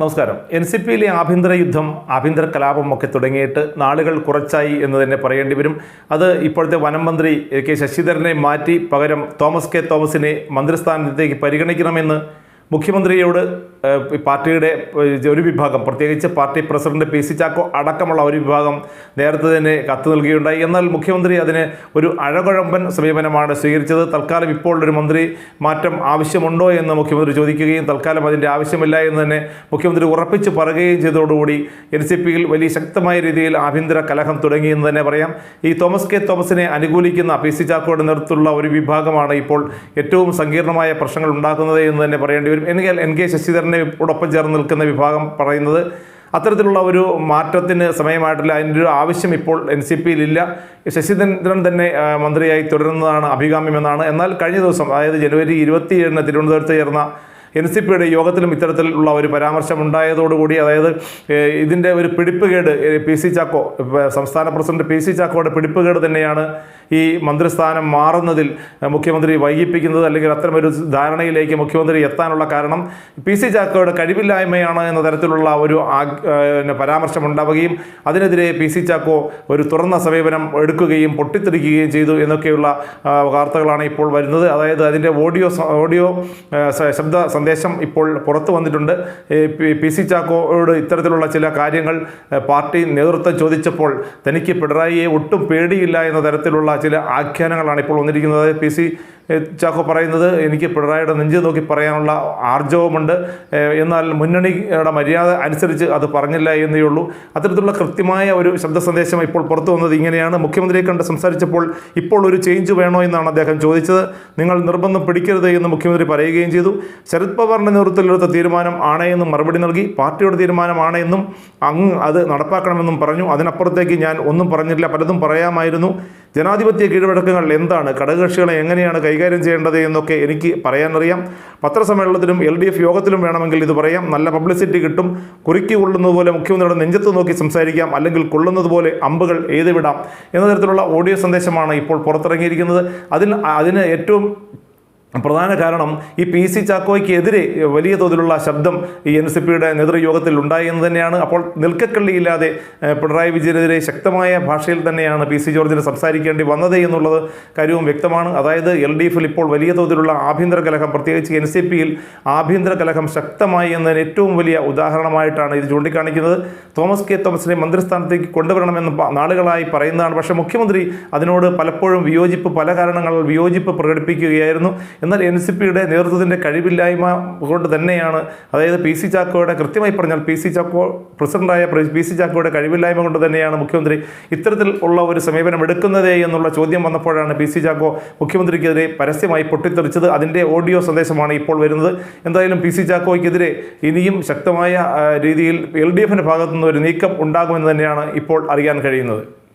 നമസ്കാരം. N C പിയിലെ ആഭ്യന്തര യുദ്ധം ആഭ്യന്തര കലാപം ഒക്കെ തുടങ്ങിയിട്ട് നാളുകൾ കുറച്ചായി എന്ന് തന്നെ പറയേണ്ടി വരും. അത് ഇപ്പോഴത്തെ വനം മന്ത്രി കെ ശശിധരനെ മാറ്റി പകരം തോമസ് കെ തോമസിനെ മന്ത്രിസ്ഥാനത്തേക്ക് പരിഗണിക്കണമെന്ന് മുഖ്യമന്ത്രിയോട് പാർട്ടിയുടെ ഒരു വിഭാഗം പ്രത്യേകിച്ച് party president P C Chacko അടക്കമുള്ള ഒരു വിഭാഗം നേരത്തെ തന്നെ കത്ത് നൽകുകയുണ്ടായി എന്നാൽ മുഖ്യമന്ത്രി അതിന് ഒരു അഴകുഴമ്പൻ സമീപനമാണ് സ്വീകരിച്ചത്. തൽക്കാലം ഇപ്പോൾ ഒരു മന്ത്രി മാറ്റം ആവശ്യമുണ്ടോ എന്ന് മുഖ്യമന്ത്രി ചോദിക്കുകയും തൽക്കാലം അതിന്റെ ആവശ്യമില്ല എന്ന് തന്നെ മുഖ്യമന്ത്രി ഉറപ്പിച്ച് പറയുകയും ചെയ്തതോടുകൂടി എൻ സി പിയിൽ വലിയ ശക്തമായ രീതിയിൽ ആഭ്യന്തര കലഹം തുടങ്ങിയെന്ന് തന്നെ പറയാം. ഈ തോമസ് കെ. തോമസിനെ അനുകൂലിക്കുന്ന പി സി ചാക്കോയുടെ നേതൃത്വത്തിലുള്ള ഒരു വിഭാഗമാണ് ഇപ്പോൾ ഏറ്റവും സങ്കീർണമായ പ്രശ്നങ്ങൾ ഉണ്ടാക്കുന്നത് എന്ന് തന്നെ പറയേണ്ടി വരും. എനിക്ക് എൻ കെ ശശിധരനോടൊപ്പം ചേർന്ന് നിൽക്കുന്ന വിഭാഗം പറയുന്നത് അത്തരത്തിലുള്ള ഒരു മാറ്റത്തിന് സമയമായിട്ടില്ല. അതിന്റെ ഒരു ആവശ്യം ഇപ്പോൾ എൻ സി പിയിലില്ല. ശശിധരൻ തന്നെ മന്ത്രിയായി തുടരുന്നതാണ് അഭികാമ്യമെന്നാണ് എന്നാൽ കഴിഞ്ഞ ദിവസം അതായത് ജനുവരി ഇരുപത്തിയേഴിന് തിരുവനന്തപുരത്ത് ചേർന്ന എൻ സി പിയുടെ യോഗത്തിലും ഇത്തരത്തിലുള്ള ഒരു പരാമർശം ഉണ്ടായതോടുകൂടി അതായത് ഇതിന്റെ ഒരു പിടിപ്പുകേട് പി സി ചാക്കോ സംസ്ഥാന പ്രസിഡന്റ് പി സി ചാക്കോയുടെ പിടിപ്പുകേട് തന്നെയാണ് ഈ മന്ത്രിസ്ഥാനം മാറുന്നതിൽ മുഖ്യമന്ത്രി വൈകിപ്പിക്കുന്നത് അല്ലെങ്കിൽ അത്തരമൊരു ധാരണയിലേക്ക് മുഖ്യമന്ത്രി എത്താനുള്ള കാരണം പി സി ചാക്കോയുടെ കഴിവില്ലായ്മയാണ് എന്ന തരത്തിലുള്ള ഒരു പരാമർശം ഉണ്ടാവുകയും അതിനെതിരെ പി സി ചാക്കോ ഒരു തുറന്ന സമീപനം എടുക്കുകയും പൊട്ടിത്തെറിക്കുകയും ചെയ്തു എന്നൊക്കെയുള്ള വാർത്തകളാണ് ഇപ്പോൾ വരുന്നത്. അതായത് അതിന്റെ ഓഡിയോ ഓഡിയോ ശബ്ദ സന്ദേശം ഇപ്പോൾ പുറത്തു വന്നിട്ടുണ്ട്. പി- സി ചാക്കോയോട് ഇത്തരത്തിലുള്ള ചില കാര്യങ്ങൾ പാർട്ടി നേതൃത്വം ചോദിച്ചപ്പോൾ തനിക്ക് പിണറായിയെ ഒട്ടും പേടിയില്ല എന്ന തരത്തിലുള്ള ചില ആഖ്യാനങ്ങളാണ് ഇപ്പോൾ വന്നിരിക്കുന്നത്. പി സി ചാക്കോ പറയുന്നത് എനിക്ക് പിണറായിയുടെ നെഞ്ച് നോക്കി പറയാനുള്ള ആർജവമുണ്ട്. എന്നാൽ മുന്നണിയുടെ മര്യാദ അനുസരിച്ച് അത് പറഞ്ഞില്ല എന്നേ ഉള്ളൂ. അത്തരത്തിലുള്ള കൃത്യമായ ഒരു ശബ്ദ സന്ദേശം ഇപ്പോൾ പുറത്തു വന്നത് ഇങ്ങനെയാണ്. മുഖ്യമന്ത്രിയെ കണ്ട് സംസാരിച്ചപ്പോൾ ഇപ്പോൾ ഒരു ചേഞ്ച് വേണോ എന്നാണ് അദ്ദേഹം ചോദിച്ചത്. നിങ്ങൾ നിർബന്ധം പിടിക്കരുത് എന്ന് മുഖ്യമന്ത്രി പറയുകയും ചെയ്തു. ശരത് പവാറിന്റെ നേതൃത്വത്തിലെടുത്ത തീരുമാനം ആണെന്നും മറുപടി നൽകി. പാർട്ടിയുടെ തീരുമാനമാണെന്നും അങ്ങ് അത് നടപ്പാക്കണമെന്നും പറഞ്ഞു. അതിനപ്പുറത്തേക്ക് ഞാൻ ഒന്നും പറഞ്ഞില്ല. പലതും പറയാമായിരുന്നു. ജനാധിപത്യ കീഴ്വഴക്കങ്ങൾ എന്താണ്? ഘടകകക്ഷികളെ എങ്ങനെയാണ് കൈകാര്യം ചെയ്യേണ്ടത് എന്നൊക്കെ എനിക്ക് പറയാനറിയാം. പത്രസമ്മേളനത്തിലും എൽ ഡി എഫ് യോഗത്തിലും വേണമെങ്കിൽ ഇത് പറയാം. നല്ല പബ്ലിസിറ്റി കിട്ടും. കുറുക്കി കൊള്ളുന്നത് പോലെ മുഖ്യമന്ത്രിയുടെ നെഞ്ചത്ത് നോക്കി സംസാരിക്കാം. അല്ലെങ്കിൽ കൊള്ളുന്നത് പോലെ അമ്പുകൾ എഴുതിവിടാം. എന്ന തരത്തിലുള്ള ഓഡിയോ സന്ദേശമാണ് ഇപ്പോൾ പുറത്തിറങ്ങിയിരിക്കുന്നത്. അതിന് അതിന് ഏറ്റവും പ്രധാന കാരണം ഈ പി സി ചാക്കോയ്ക്കെതിരെ വലിയ തോതിലുള്ള ശബ്ദം ഈ എൻ സി പിയുടെ നേതൃയോഗത്തിൽ ഉണ്ടായി എന്ന് തന്നെയാണ്. അപ്പോൾ നിൽക്കക്കള്ളിയില്ലാതെ പിണറായി വിജയനെതിരെ ശക്തമായ ഭാഷയിൽ തന്നെയാണ് പി സി ജോർജിന് സംസാരിക്കേണ്ടി വന്നത് എന്നുള്ളത് കാര്യവും വ്യക്തമാണ്. അതായത് എൽ ഡി എഫിൽ ഇപ്പോൾ വലിയ തോതിലുള്ള ആഭ്യന്തര കലഹം പ്രത്യേകിച്ച് എൻ സി പിയിൽ ആഭ്യന്തര കലഹം ശക്തമായി എന്നതിന് ഏറ്റവും വലിയ ഉദാഹരണമായിട്ടാണ് ഇത് ചൂണ്ടിക്കാണിക്കുന്നത്. Thomas K. തോമസിനെ മന്ത്രിസ്ഥാനത്തേക്ക് കൊണ്ടുവരണമെന്ന് നാളുകളായി പറയുന്നതാണ്. പക്ഷേ മുഖ്യമന്ത്രി അതിനോട് പലപ്പോഴും വിയോജിപ്പ് പല കാരണങ്ങളിൽ വിയോജിപ്പ് പ്രകടിപ്പിക്കുകയായിരുന്നു. എന്നാൽ എൻ സി പിയുടെ നേതൃത്വത്തിന്റെ കഴിവില്ലായ്മ കൊണ്ട് തന്നെയാണ് അതായത് പി സി ചാക്കോയുടെ കൃത്യമായി പറഞ്ഞാൽ പി സി ചാക്കോ പ്രസിഡന്റായ പ്ര- പി സി ചാക്കോയുടെ കഴിവില്ലായ്മ കൊണ്ട് തന്നെയാണ് മുഖ്യമന്ത്രി ഇത്തരത്തിൽ ഉള്ള ഒരു സമീപനം എടുക്കുന്നതേ എന്നുള്ള ചോദ്യം വന്നപ്പോഴാണ് പി സി ചാക്കോ മുഖ്യമന്ത്രിക്കെതിരെ പരസ്യമായി പൊട്ടിത്തെറിച്ചത്. അതിന്റെ ഓഡിയോ സന്ദേശമാണ് ഇപ്പോൾ വരുന്നത്. എന്തായാലും പി സി ചാക്കോയ്ക്കെതിരെ ഇനിയും ശക്തമായ രീതിയിൽ എൽ ഡി എഫിന്റെ ഭാഗത്തുനിന്ന് ഒരു നീക്കം ഉണ്ടാകുമെന്ന് തന്നെയാണ് ഇപ്പോൾ അറിയാൻ കഴിയുന്നത്.